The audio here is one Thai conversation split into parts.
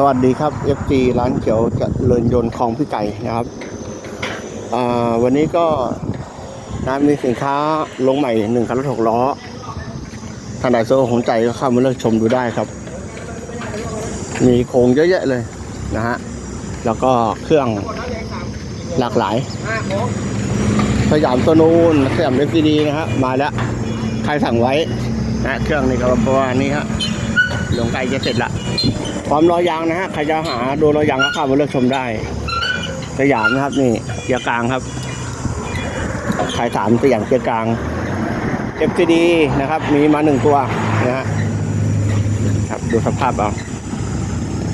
สวัสดีครับ FG ร้านเขียวจเจริญยนต์คลองพี่ไก่นะครับวันนี้ก็นะมีสินค้าลงใหม่หนึ่งคันรถหกล้อท่านใดโซ่ของใจก็เข้ามาเลือกชมดูได้ครับ มีโครงเยอะแยะเลยนะฮะแล้วก็เครื่องหลากหลาย สยามตัวนูนสยามเอฟดีนะฮะมาแล้ว ใครสั่งไว้นะเครื่องนี้ก็ประมาณนี้ฮะ ลงไกลจะเสร็จละพร้อมล้อยางนะฮะใครจะหาดูล้อยางก็เข้ามาเลือกชมได้สยามนะครับนี่เกียร์กลางครับใครถามสยามเกียร์กลาง FCD นะครับ มีมาหนึ่งตัวนะฮะครับดูสภาพเอา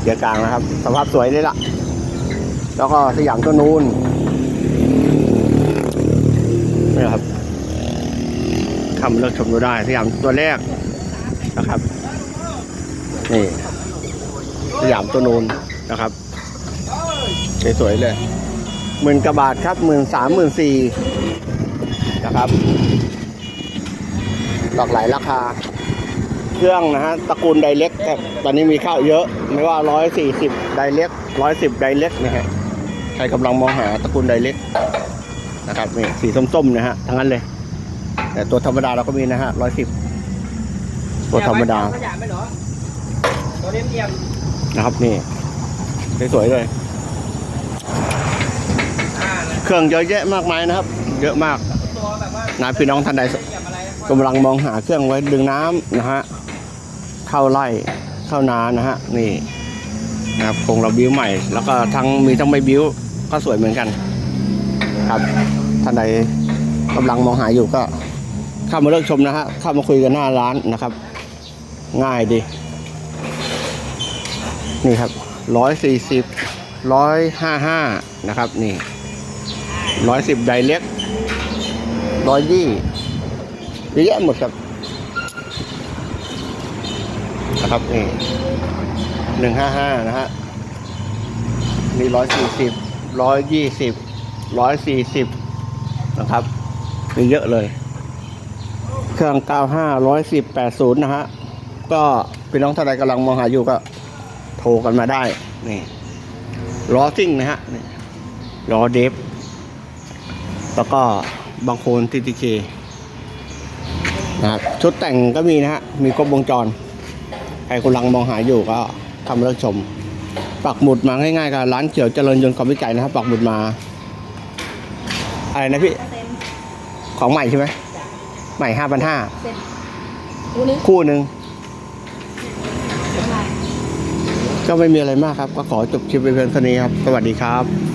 เกียร์กลางนะครับ สภาพสวยเลยล่ะ แล้วก็สยามตัวนูนนี่ครับเข้ามาเลือกชมดูได้สยามตัวแรกนะครับ นี่สยามตัวนูนนะครับสวยๆเลยหมื่นกว่าบาทครับหมื่นสามหมื่นสี่นะครับหลากหลายราคา เครื่องนะฮะตระกูลไดเล็กครับตอนนี้มีข้าวเยอะ ไม่ว่าร้อยสี่สิบไดเล็กร้อยสิบไดเล็กนะฮะใครกำลังมองหาตระกูลไดเล็กนะครับนี่สีส้มๆนะฮะทั้งนั้นเลย แต่ตัวธรรมดาเราก็มีนะฮะร้อยสิบตัวธรรมดา ตัวเรียมเรียมนะครับนี่สวยๆเลยอ่าเครื่องเยอะแยะมากมายนะครับ เยอะมากตัวแบบว่านะพี่น้องท่านใดเรียมอะไรนะกำลังมองหาเครื่องไว้ดึงน้ำนะฮะเข้าไร่เข้านานะฮะนี่นะครับคงเราบิ้วใหม่ แล้วก็ทั้งมีทั้งไม่บิ้วก็สวยเหมือนกัน ครับท่านใดกำลังมองหาอยู่ก็เข้ามาเลือกชมนะฮะเข้ามาคุยกันหน้าร้านนะครับ ง่ายดี นี่ครับร้อยสี่สิบร้อยห้าห้านะครับ นี่ร้อยสิบไดเล็กร้อยยี่เยอะแยะหมดครับนะครับนี่หนึ่งห้าห้านะฮะมีร้อยสี่สิบร้อยยี่สิบร้อยสี่สิบนะครับมีเยอะเลย เครื่องเก้าห้าร้อยสิบแปดศูนย์นะฮะก็พี่น้องท่านใดกำลังมองหาอยู่ก็ โทรกันมาได้ นี่ล้อซิ่งนะฮะนี่ล้อเดฟ แล้วก็บางโคนทีทีเคนะครับชุดแต่งก็มีนะฮะ มีครบวงจร ใครกำลังมองหาอยู่ก็ทำเลือกชม ปักหมุดมาง่ายๆกับร้านเขียวเจริญยนต์ความวิจัยนะครับ ปักหมุดมา อะไรนะพี่ ของใหม่ใช่ไหม ใหม่ห้าพันห้าคู่นึงคู่หนึ่ง เท่าไหร่ ก็ไม่มีอะไรมากครับ ก็ขอจบคลิปไปเพียงเท่านี้ครับ สวัสดีครับ